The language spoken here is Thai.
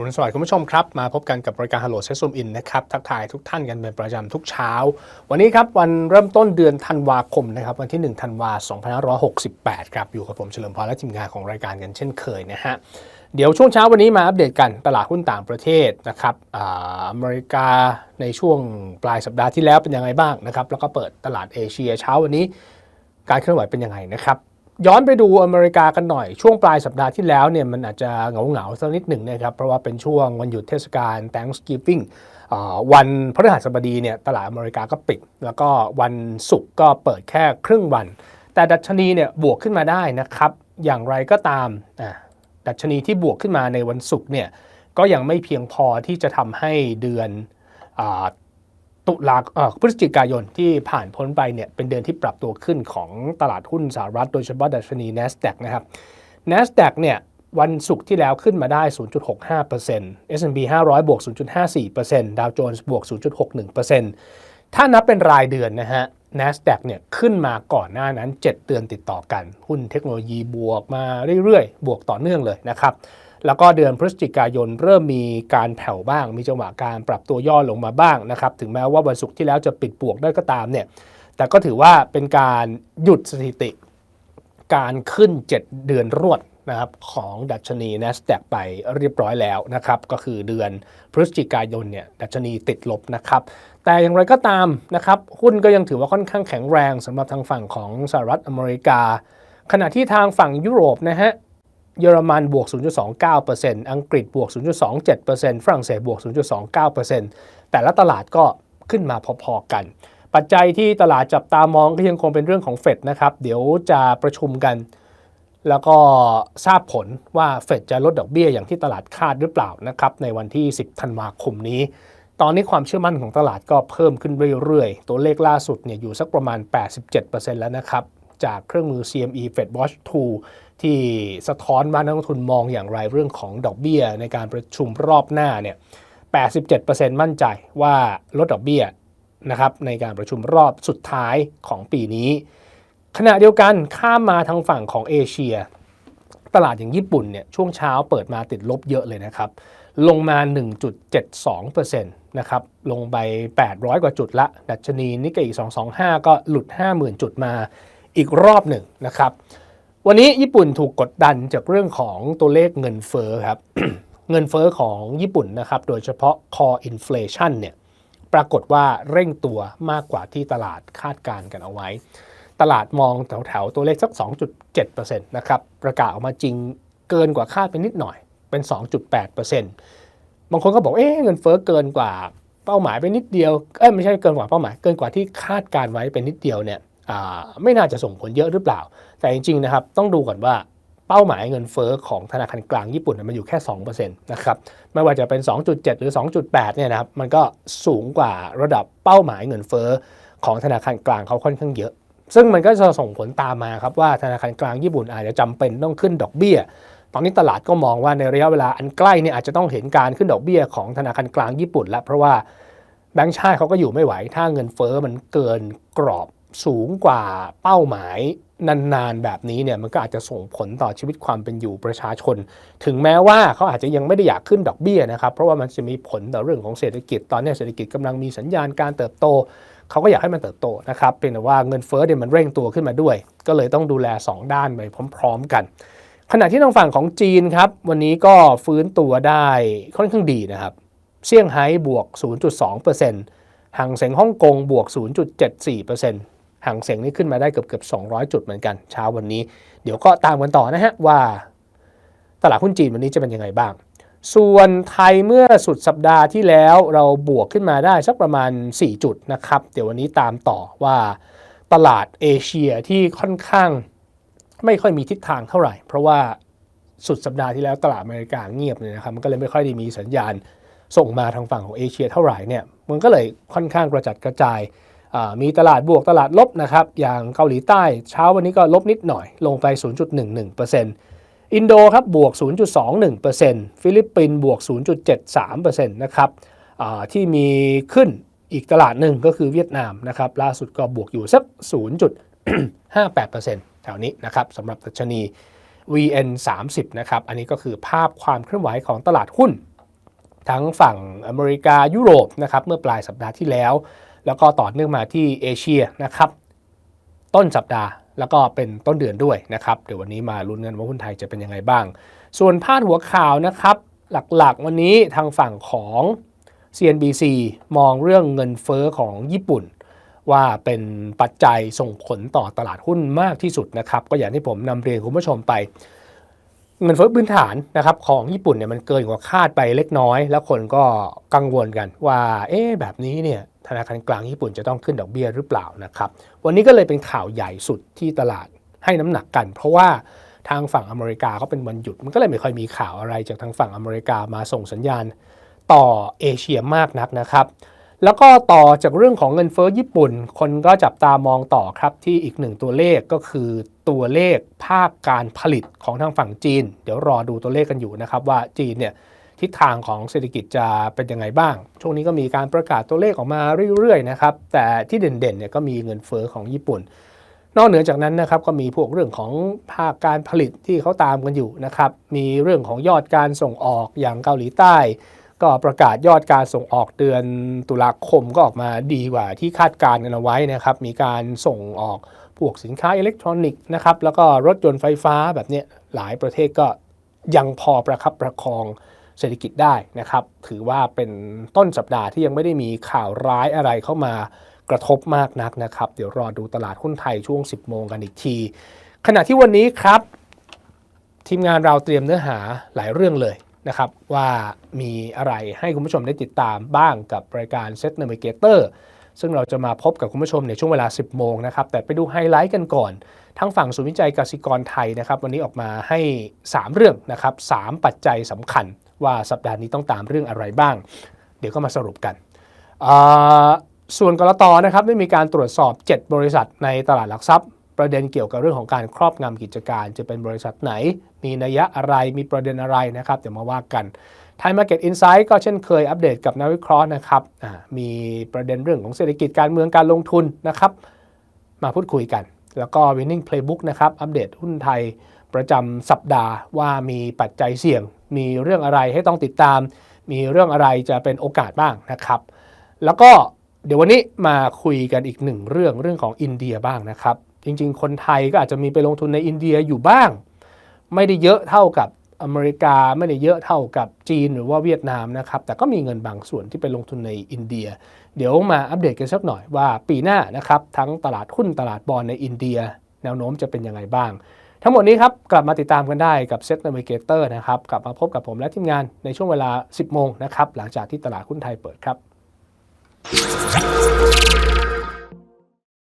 รุณสวัสดิ์คุณผู้ชมครับ มาพบกันกับรายการ Hello เซ s ซ m มอินนะครับ ทักทายทุกท่านกันเป็นประจำทุกเช้า วันนี้ครับ วันเริ่มต้นเดือนธันวาคมนะครับ วันที่ 1 ธันวา2568 ครับ อยู่กับผมเฉลิมพรและทีมงานของรายการกันเช่นเคยนะฮะเดี๋ยวช่วงเช้าวันนี้มาอัปเดตกันตลาดหุ้นต่างประเทศนะครับอ่าอเมริกาในช่วงปลายสัปดาห์ที่แล้วเป็นยังไงบ้างนะครับแล้วก็เปิดตลาดเอเชียเช้าวันนี้การเคลื่อนไหวเป็นยังไงนะครับ ย้อนไปดูอเมริกากันหน่อยช่วงปลายสัปดาห์ที่แล้วเนี่ยมันอาจจะเหงาเหงาสักนิดหนึ่งนะครับ เพราะว่าเป็นช่วงวันหยุดเทศกาล Thanksgiving วันพฤหัสบดีเนี่ยตลาดอเมริกาก็ปิด แล้วก็วันศุกร์ก็เปิดแค่ครึ่งวัน แต่ดัชนีเนี่ยบวกขึ้นมาได้นะครับ อย่างไรก็ตามดัชนีที่บวกขึ้นมาในวันศุกร์เนี่ยก็ยังไม่เพียงพอที่จะทำให้เดือนอ ตุลาเอ่อพฤศจิกายนที่ผ่านพ้นไปเนี่ยเป็นเดือนที่ปรับตัวขึ้นของตลาดหุ้นสหรัฐโดยเฉพาะดัชนี NASDAQ นะครับ NASDAQ เนี่ยวันศุกร์ที่แล้วขึ้นมาได้ 0.65% S&P 500 บวก 0.54%ดาวโจนส์บวก 0.61%ถ้านับเป็นรายเดือนนะฮะ NASDAQ เนี่ยขึ้นมาก่อนหน้านั้น 7 เดือนติดต่อกัน หุ้นเทคโนโลยีบวกมาเรื่อยๆ บวกต่อเนื่องเลยนะครับ แล้วก็เดือนพฤศจิกายนเริ่มมีการแผ่วบ้าง มีจังหวะการปรับตัวย่อลงมาบ้างนะครับถึงแม้ว่าวันศุกร์ที่แล้วจะปิดบวกได้ก็ตามเนี่ยแต่ก็ถือว่าเป็นการหยุดสถิติ การขึ้น 7 เดือนรวดนะครับของดัชนี NASDAQ ไปเรียบร้อยแล้วนะครับก็คือเดือนพฤศจิกายนเนี่ยดัชนีติดลบนะครับแต่อย่างไรก็ตามนะครับหุ้นก็ยังถือว่าค่อนข้างแข็งแรงสำหรับทางฝั่งของสหรัฐอเมริกา ขณะที่ทางฝั่งยุโรปนะฮะ เยอรมันบวก 0.29%อังกฤษบวก 0.27%ฝรั่งเศสบวก 0.29%แต่ละตลาดก็ขึ้นมาพอๆกัน ปัจจัยที่ตลาดจับตามองก็ยังคงเป็นเรื่องของเฟดนะครับ เดี๋ยวจะประชุมกัน แล้วก็ทราบผลว่าเฟดจะลดดอกเบี้ยอย่างที่ตลาดคาดหรือเปล่านะครับในวันที่ 10 ธันวาคมนี้ ตอนนี้ความเชื่อมั่นของตลาดก็เพิ่มขึ้นเรื่อยๆ ตัวเลขล่าสุดเนี่ยอยู่สักประมาณ 87%แล้วนะครับจากเครื่องมือ CME Fed Watch 2 ที่สะท้อนว่านักลงทุนมองอย่างไรเรื่องของดอกเบี้ยในการประชุมรอบหน้าเนี่ย 87%มั่นใจว่าลดดอกเบี้ยนะครับในการประชุมรอบสุดท้ายของปีนี้ ขณะเดียวกันข้ามมาทางฝั่งของเอเชีย ตลาดอย่างญี่ปุ่นเนี่ยช่วงเช้าเปิดมาติดลบเยอะเลยนะครับ ลงมา 1.72%นะครับลงไป 800 กว่าจุดละ ดัชนีนิกเกอี225 ก็หลุด 50,000 จุดมาอีกรอบหนึ่งนะครับ วันนี้ญี่ปุ่นถูกกดดันจากเรื่องของตัวเลขเงินเฟ้อครับ เงินเฟ้อของญี่ปุ่นนะครับ โดยเฉพาะ core inflation เนี่ย ปรากฏว่าเร่งตัวมากกว่าที่ตลาดคาดการณ์กันเอาไว้ ตลาดมองแถวๆ ตัวเลขสัก 2.7%นะครับ ประกาศออกมาจริงเกินกว่าคาดไปนิดหน่อย เป็น 2.8%บางคนก็บอก เอ๊ะ เงินเฟ้อเกินกว่าเป้าหมายไปนิดเดียว เอ้ย ไม่ใช่เกินกว่าเป้าหมาย เกินกว่าที่คาดการณ์ไว้เป็นนิดเดียวเนี่ย ไม่น่าจะส่งผลเยอะหรือเปล่า แต่จริงๆนะครับต้องดูก่อนว่าเป้าหมายเงินเฟ้อของธนาคารกลางญี่ปุ่นมันอยู่แค่2%นะครับไม่ว่าจะเป็น 2.7 หรือ 2.8เนี่ยนะครับมันก็สูงกว่าระดับเป้าหมายเงินเฟ้อของธนาคารกลางเขาค่อนข้างเยอะ ซึ่งมันก็จะส่งผลตามมาครับว่าธนาคารกลางญี่ปุ่นอาจจะจำเป็นต้องขึ้นดอกเบี้ย ตอนนี้ตลาดก็มองว่าในระยะเวลาอันใกล้เนี่ยอาจจะต้องเห็นการขึ้นดอกเบี้ยของธนาคารกลางญี่ปุ่นแล้วเพราะว่าแบงก์ชาติเขาก็อยู่ไม่ไหว ถ้าเงินเฟ้อมันเกินกรอบ สูงกว่าเป้าหมายนานๆแบบนี้เนี่ยมันก็อาจจะส่งผลต่อชีวิตความเป็นอยู่ประชาชน ถึงแม้ว่าเขาอาจจะยังไม่ได้อยากขึ้นดอกเบี้ยนะครับเพราะว่ามันจะมีผลต่อเรื่องของเศรษฐกิจ ตอนนี้เศรษฐกิจกำลังมีสัญญาณการเติบโต เขาก็อยากให้มันเติบโตนะครับเพียงแต่ว่าเงินเฟ้อเนี่ยมันเร่งตัวขึ้นมาด้วย ก็เลยต้องดูแล 2 ด้านไปพร้อม ๆ กัน ขณะที่ทางฝั่งของจีนครับวันนี้ก็ฟื้นตัวได้ค่อนข้างดีนะครับเซี่ยงไฮ้บวก 0.2%หางเสงฮ่องกงบวก 0.74% ห่างเสงนี่ขึ้นมาได้เกือบเกือบ200 จุดเหมือนกันเช้าวันนี้ เดี๋ยวก็ตามกันต่อนะฮะว่า ตลาดหุ้นจีนวันนี้จะเป็นยังไงบ้าง ส่วนไทยเมื่อสุดสัปดาห์ที่แล้วเราบวกขึ้นมาได้สักประมาณ 4 จุดนะครับ เดี๋ยววันนี้ตามต่อว่าตลาดเอเชียที่ค่อนข้างไม่ค่อยมีทิศทางเท่าไหร่ เพราะว่าสุดสัปดาห์ที่แล้วตลาดอเมริกาเงียบเลยนะครับมันก็เลยไม่ค่อยได้มีสัญญาณส่งมาทางฝั่งของเอเชียเท่าไหร่เนี่ยมันก็เลยค่อนข้างกระจัดกระจาย มีตลาดบวกตลาดลบนะครับ อย่างเกาหลีใต้เช้าวันนี้ก็ลบนิดหน่อย ลงไป 0.11%อินโดครับบวก 0.21%ฟิลิปปินส์บวก 0.73%นะครับที่มีขึ้นอีกตลาดหนึ่งก็คือเวียดนามนะครับล่าสุดก็บวกอยู่สัก 0.58%แถวนี้นะครับสำหรับดัชนี VN 30นะครับอันนี้ก็คือภาพความเคลื่อนไหวของตลาดหุ้น ทั้งฝั่งอเมริกายุโรปนะครับเมื่อปลายสัปดาห์ที่แล้ว แล้วก็ต่อเนื่องมาที่เอเชียนะครับ ต้นสัปดาห์แล้วก็เป็นต้นเดือนด้วยนะครับ เดี๋ยววันนี้มาลุ้นกันว่าหุ้นไทยจะเป็นยังไงบ้าง ส่วนพาดหัวข่าวนะครับ หลักๆ วันนี้ทางฝั่งของ CNBC มองเรื่องเงินเฟอ้อของญี่ปุ่น ว่าเป็นปัจจัยส่งผลต่อตลาดหุ้นมากที่สุดนะครับ ก็อย่างที่ผมนำเรียนคุณผู้ชมไป เงินเฟ้อพื้นฐานนะครับของญี่ปุ่นเนี่ยมันเกินกว่าคาดไปเล็กน้อย แล้วคนก็กังวลกันว่า เอ๊ะแบบนี้เนี่ย ธนาคารกลางญี่ปุ่นจะต้องขึ้นดอกเบี้ยหรือเปล่านะครับ วันนี้ก็เลยเป็นข่าวใหญ่สุดที่ตลาดให้น้ำหนักกัน เพราะว่าทางฝั่งอเมริกาเขาเป็นวันหยุด มันก็เลยไม่ค่อยมีข่าวอะไรจากทางฝั่งอเมริกามาส่งสัญญาณต่อเอเชียมากนักนะครับ แล้วก็ต่อจากเรื่องของเงินเฟ้อญี่ปุ่น คนก็จับตามองต่อครับที่อีกหนึ่งตัวเลขก็คือตัวเลขภาคการผลิตของทางฝั่งจีน เดี๋ยวรอดูตัวเลขกันอยู่นะครับว่าจีนเนี่ย ทิศทางของเศรษฐกิจจะเป็นยังไงบ้าง ช่วงนี้ก็มีการประกาศตัวเลขออกมาเรื่อยๆนะครับ แต่ที่เด่นๆเนี่ยก็มีเงินเฟ้อของญี่ปุ่น นอกเหนือจากนั้นนะครับก็มีพวกเรื่องของภาคการผลิตที่เขาตามกันอยู่นะครับ มีเรื่องของยอดการส่งออกอย่างเกาหลีใต้ ก็ประกาศยอดการส่งออกเดือนตุลาคมก็ออกมาดีกว่าที่คาดการณ์กันเอาไว้นะครับ มีการส่งออกพวกสินค้าอิเล็กทรอนิกส์นะครับ แล้วก็รถยนต์ไฟฟ้าแบบนี้หลายประเทศก็ยังพอประคับประคอง เศรษฐกิจได้นะครับ ถือว่าเป็นต้นสัปดาห์ที่ยังไม่ได้มีข่าวร้ายอะไรเข้ามากระทบมากนักนะครับ เดี๋ยวรอดูตลาดหุ้นไทยช่วง 10 โมงกันอีกที ขณะที่วันนี้ครับ ทีมงานเราเตรียมเนื้อหาหลายเรื่องเลยนะครับ ว่ามีอะไรให้คุณผู้ชมได้ติดตามบ้างกับรายการ Set Navigator ซึ่งเราจะมาพบกับคุณผู้ชมในช่วงเวลา 10 โมงนะครับ แต่ไปดูไฮไลท์กันก่อน ทั้งฝั่งศูนย์วิจัยกสิกรไทยนะครับ วันนี้ออกมาให้ 3 เรื่องนะครับ 3 ปัจจัยสำคัญ ว่าสัปดาห์นี้ต้องตามเรื่องอะไรบ้าง เดี๋ยวก็มาสรุปกัน ส่วนกรตนะครับได้มีการตรวจสอบ 7 บริษัทในตลาดหลักทรัพย์ ประเด็นเกี่ยวกับเรื่องของการครอบงำกิจการ จะเป็นบริษัทไหน มีนัยยะอะไรมีประเด็นอะไรนะครับ เดี๋ยวมาว่ากันไทยมาร์เก็ตอินไซต์ก็เช่นเคยอัปเดตกับนักวิเคราะห์นะครับมีประเด็นเรื่องของเศรษฐกิจการเมืองการลงทุนนะครับ มาพูดคุยกัน แล้วก็ Winning Playbook นะครับ อัปเดตหุ้นไทย ประจำสัปดาห์ว่ามีปัจจัยเสี่ยง มีเรื่องอะไรให้ต้องติดตาม มีเรื่องอะไรจะเป็นโอกาสบ้างนะครับ แล้วก็เดี๋ยววันนี้มาคุยกันอีกหนึ่งเรื่องเรื่องของอินเดียบ้างนะครับ จริง ๆ คนไทยก็อาจจะมีไปลงทุนในอินเดียอยู่บ้าง ไม่ได้เยอะเท่ากับอเมริกาไม่ได้เยอะเท่ากับจีนหรือว่าเวียดนามนะครับ แต่ก็มีเงินบางส่วนที่ไปลงทุนในอินเดีย เดี๋ยวมาอัปเดตกันสักหน่อยว่าปีหน้านะครับทั้งตลาดหุ้นตลาดบอลในอินเดีย แนวโน้มจะเป็นยังไงบ้าง ทั้งหมดนี้ครับกลับมาติดตามกันได้กับเซ็ตนาวิเกเตอร์นะครับกลับมาพบกับผมและทีมงานในช่วงเวลา 10 โมงนะครับหลังจากที่ตลาดหุ้นไทยเปิดครับ